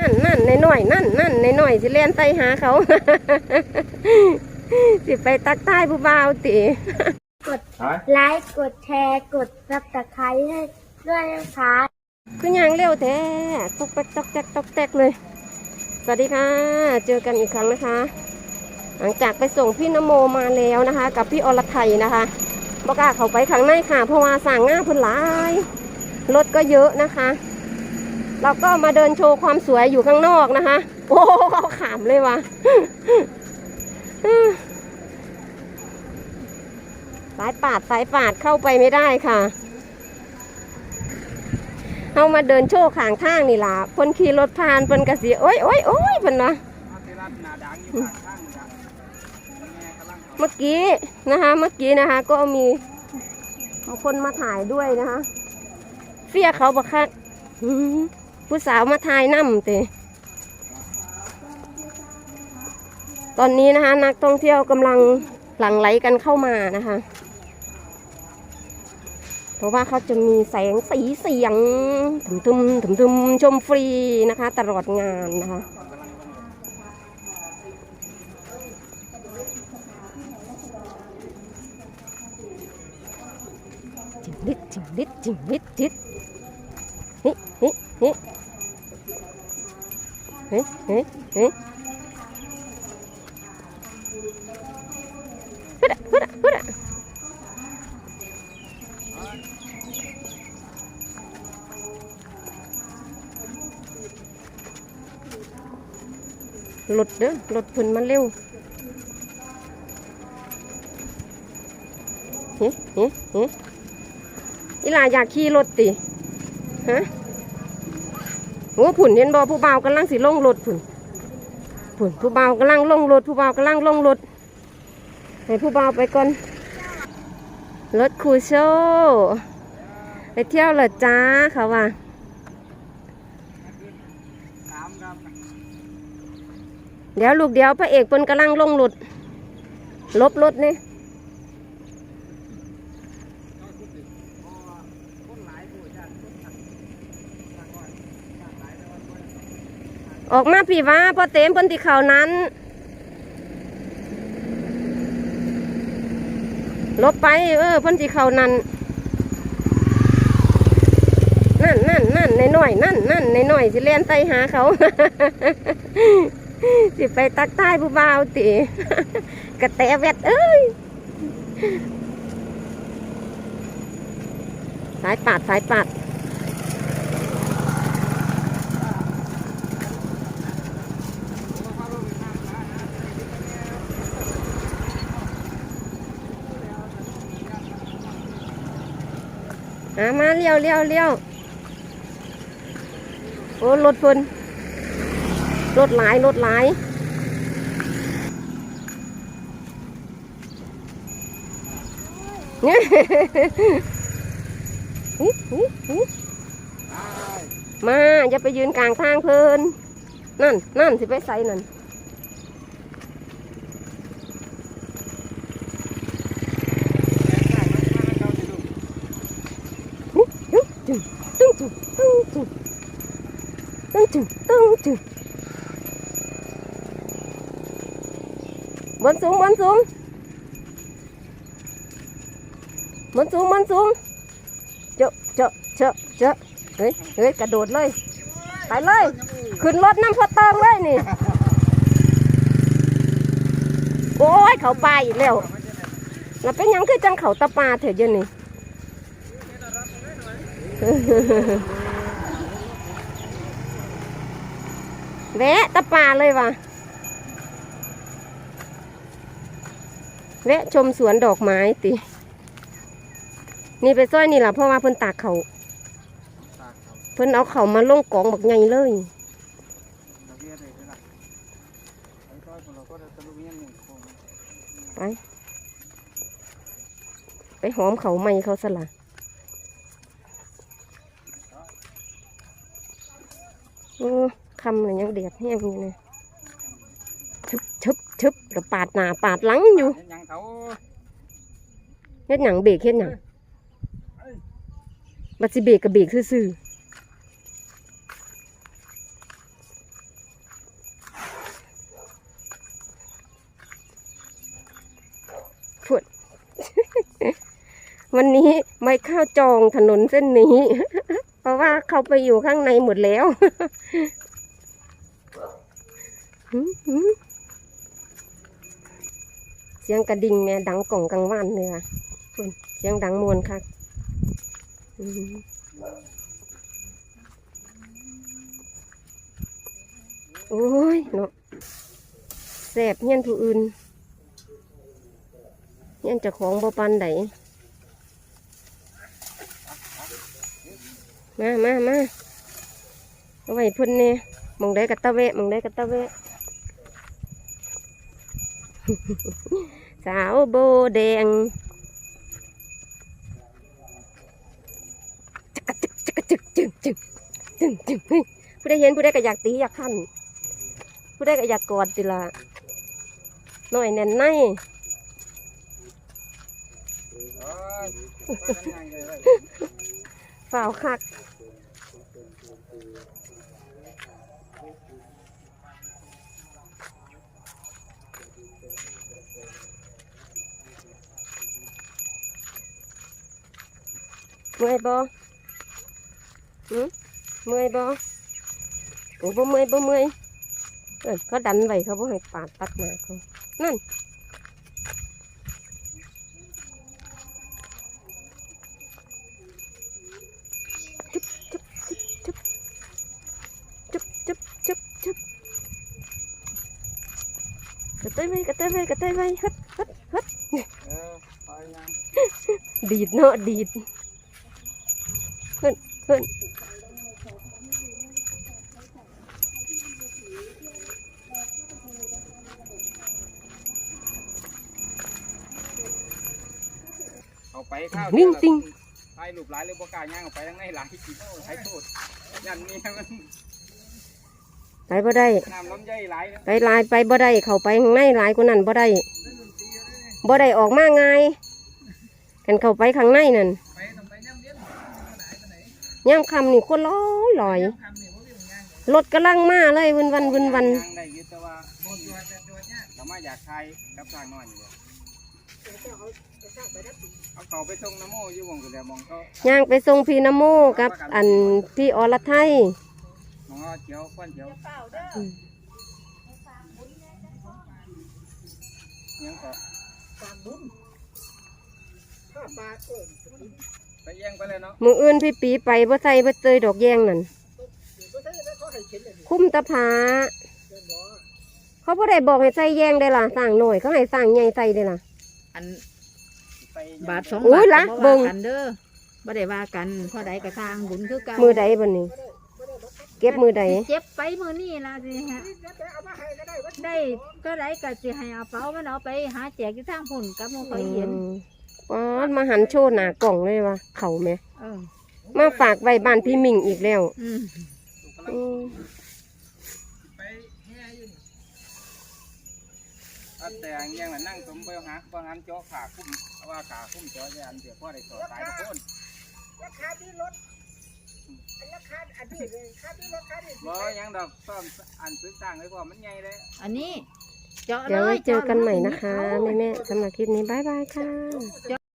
นั่นนั่นในหน่อยนั่นนั่นในหน่อยสิเล่นไตหาเขา สิไปตักใต้ผู้บ่าวติกดไลค์กดแชร์กดซับสไครต์ให้ด้วยนะคะคือยังเร็วแท้ตกแตกตกแตกตกแตกเลย สวัสดีค่ะ เจอกันอีกครั้งนะคะ หลังจากไปส่งพี่นโมมาแล้วนะคะ กับพี่อรไทยนะคะบอกล้าเขาไปข้างในค่ะ เพราะว่าสั่งง่าเพิ่นหลายรถก็เยอะนะคะ เราก็มาเดินโชว์ความสวยอยู่ข้างนอกนะคะ โอ้เขาขามเลยว่ะสายปาดสายปาดเข้าไปไม่ได้ค่ะเอามาเดินโชว์ขางทางนี่ล่ะพนขี่รถผ่านพนกระสิโอ้ยโอ้ยโอ้ยพิ่นนะเมื่อกี้นะคะเมื่อกี้นะคะ ก็มีคนมาถ่ายด้วยนะคะเฟียเขาบักคัก ผู้สาวมาถ่ายน้ำเตตอนนี้นะคะ นักท่องเที่ยวกำลังหลั่งไหลกันเข้ามานะคะ เพราะว่าเขาจะมีแสงสีเสียงถึมทึมถึมทึมชมฟรีนะคะ ตลอดงานนะคะจิงลิดจิงลิดจิงลิดจิดเฮ้เฮ้ เฮ้เฮ้เฮ้ฮ้พุดะพุดะพุดหลุดเด้อหลุดพุ่นมันเร็วเฮ้เฮ้เฮ้อีหลาอยากขี่รถติฮะ โอ้ผุ่นเห็นบอผู้เบาวกำลังสิลงรถผุ่นผุ่นผู้เบาวกำลังลงรถผู้เบาวกำลังลงรถให้ผู้เบาไปก่อนรถคูโชไปเที่ยวเหรอจ้าเขาว่าเดี๋ยวลูกเดี๋ยวพระเอกเพิ่นกำลังลงรถลบรถนี่ ออกมาพี่ว่าพอเต็มเพิ่นที่เขานั้นลบไป เออเพิ่นที่เขานั้นนั่นนั่นนั่นในหน่อยนั่นนั่นในหน่อยสิเล่นไตหาเขา สิไปตักใต้ผู้บ่าวติกระแตเวดเอ้ยสายปาดสายปาด อามาเลี้ยวเลี้ยวเลี้ยวโอ้รถพุ่นรถหลายรถหลายเนี่ยมาอย่าไปยืนกลางทางเพลินนั่นนั่นสิไปใส่นั่น ตึ้งบนสูงบนสูงบนสูงบนสูงเจาะเจาะเจาะเจาะเฮ้ยเฮ้ยกระโดดเลย ไปเลย ขึ้นรถน้ำพอติงเลยนี่ โอ้ยเขาไปอีกแล้วแล้วเป็นยังคือจังเขาตะปาเถอะเดี๋ยวนี้ แวะตะปาเลยว่ะแวะชมสวนดอกไม้ติ นี่ไปซ้อยนี่ล่ะเพราะว่าเพิ่นตากเขา เพิ่นเอาเขามาลงกองบักใหญ่เลยไปไปหอมเขาไม่เขาสละโอ้ คำเลยยังเดียดแห้งอยู่เลยชึบชึบชึบแล้วปาดหน้าปาดหลังอยู่ ยังเขาเฮ็ดหยังเบรกเฮ็ดหยังบัดสิเบรกกับเบรกซื่อๆพูดวันนี้ไม่เข้าจองถนนเส้นนี้ เพราะว่าเขาไปอยู่ข้างในหมดแล้ว เสียงกระดิ่งแม่ดังกล่องกลางวันเลยค่ะคุณเสียงดังมวนค่ะโอ้ยเนาะแสบเงี้ยนผู้อื่นเงี้ยนจะของบ่ปันไดมามามาเอาไว้พุ่นเนี่ยมองได้กะตะเวะมองได้กะตะเวะ สาวโบแดงจักกจึกจึกจึกจึกจึกจึกเฮ้ยผู้ได้เห็นผู้ได้ก็อยากตีอยากขันผู้ได้ก็อยากกอดสิละหน่อยแน่นในฝ่าวคัก เมื่อยบ่หืมเมื่อยบ่โอ้บ่เมื่อยบ่เมื่อยเออเขาดันไว้เขาบ่ให้ปาดตัดหน้าเขานั่นจุ๊บจุ๊บจุ๊บจุ๊บกระเตยไว้กระเตยไว้กระเตยไว้ฮึดฮึดฮึดดีดเนาะดีดขึ้นขึ้น เอาไปข้าวนิ่งติง ไอ้ลูกหลายเลยบ่กล้าย่างออกไปทั้งในหลายกี่โอ้ใช้โทษยันเมียมันไปบ่ได้ น้ำล้มใหญ่หลายนะไปลายไปบ่ได้เข้าไปข้างในหลายกว่านั้นบ่ได้บ่ได้ออกมาง่ายกันเข้าไปข้างในนั่น ไปต้องไปน้ำเลี้ยง ย่ำคำนี่คนลอยลอยทำเนี่ยบ่มีย่างรถกำลังมาเลยวินวันวินวันย่างได้อยึดแต่ว่าบ่ตัวแต่ตัวเนี้ยแต่มาอยากทายกับสร้างน้อยอยู่เอาเก่าไปส่งน้ำโมอยู่วงกันแล้วมองก็ย่างไปส่งพี่นโมกับอันพี่อรไทยมองเอาเจียวควันเจียวยังก็ ไปแย่งไปเลยเนาะมืออื่นพี่ปีไปบ่ใส่บ่เตยดอกแยงนั่นคุ้มตะผาเขาบ่ได้บอกให้ใส่แยงได้ล่ะสั่งหน่อยเขาให้สั่งใหญ่ใส่ได้ล่ะ อันไปย่งบาทสองโอ้บายทละก็เบิ่ว่างกันเด้อบ่ได้ว่ากันพอใดก็ทางบุญคือเก่ามือใดบันนี้ เก็บมือใดเจ็บไปมื้อนี้ล่ะสิฮะได้ก็ได้ก็สิให้เอาเป๋ามันเอาไปหาแจกอยู่ทางพุ่นกับหมู่เขาเห็นอืม ป๊อดมาหันโชว์หน้ากล่องเลยวะเขาไหม เออมาฝากไว้บ้านพี่มิงอีกแล้วอืมอืมไปแห่อยู่นี่อันแต่ยังมันนั่งสมไปหาบางอันเจาะขาคุ้มเอาว่าขาคุ้มเจาะยอันเดียวพ่อได้ต่อตายทุกคนบ่ยังดอกซ่อมอันซื้อต่างเลยพ่อมันใหญ่เลย อันนี้เจาะเดี๋ยวเลไว้ยเจอกันใหม่าลยนะคะเอาแม่ๆสำหรับคลิปนี้ บ๊ายบายค่ะ